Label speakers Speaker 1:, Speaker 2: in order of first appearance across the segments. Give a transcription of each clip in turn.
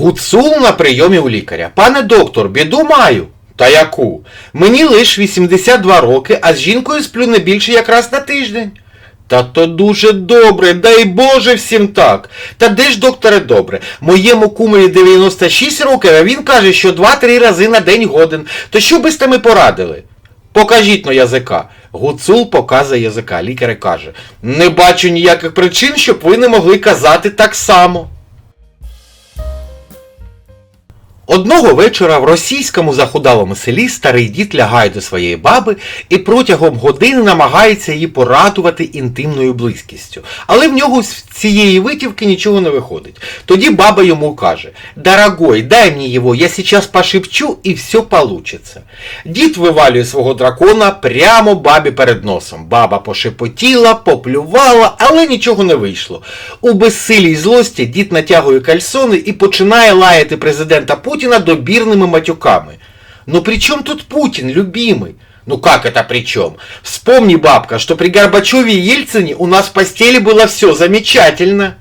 Speaker 1: Гуцул на прийомі у лікаря. Пане доктор, біду маю. Та яку? Мені лиш 82 роки, а з жінкою сплю не більше якраз на тиждень. Та то дуже добре, дай Боже всім так. Та де ж, докторе, добре? Моєму кумові 96 років, а він каже, що 2-3 рази на день годен. То що би сте ми порадили? Покажіть но язика. Гуцул показує язика. Лікар каже, не бачу ніяких причин, щоб ви не могли казати так само. Одного вечора в російському захудалому селі старий дід лягає до своєї баби і протягом години намагається її порадувати інтимною близькістю. Але в нього з цієї витівки нічого не виходить. Тоді баба йому каже: Дорогой, дай мені його, я сейчас пошепчу і все получится. Дід вивалює свого дракона прямо бабі перед носом. Баба пошепотіла, поплювала, але нічого не вийшло. У безсилій злості дід натягує кальсони і починає лаяти президента Путіна добірними матюками. Ну при чем тут Путин, любимый? Ну как это при чем? Вспомни, бабка, что при Горбачеве и Ельцине у нас в постели было все замечательно.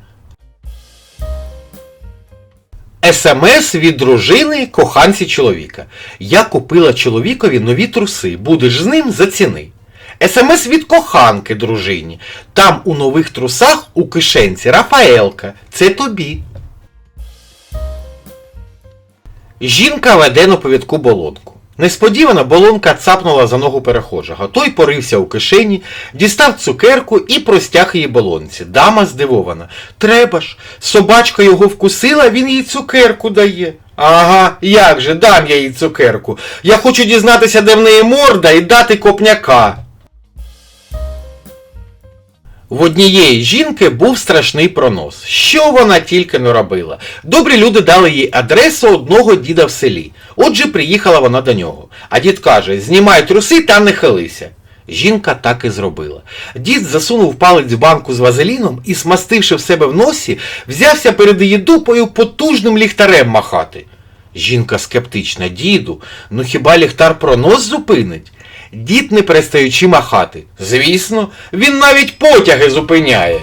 Speaker 1: СМС від дружини коханці чоловіка. Я купила чоловікові нові труси. Будеш з ним заціни. СМС від коханки дружині. Там у нових трусах у кишенці Рафаелка. Це тобі. Жінка веде на повідку болонку. Несподівано болонка цапнула за ногу перехожого. Той порився у кишені, дістав цукерку і простяг її болонці. Дама здивована. Треба ж, собачка його вкусила, він їй цукерку дає. Ага, як же, дам я їй цукерку. Я хочу дізнатися, де в неї морда, і дати копняка. В однієї жінки був страшний пронос. Що вона тільки не робила. Добрі люди дали їй адресу одного діда в селі. Отже, приїхала вона до нього. А дід каже: знімай труси та не хилися. Жінка так і зробила. Дід засунув палець в банку з вазеліном і, смастивши в себе в носі, взявся перед її дупою потужним ліхтарем махати. Жінка скептична, діду, ну хіба ліхтар про нос зупинить? Дід не перестаючи махати. Звісно, він навіть потяги зупиняє.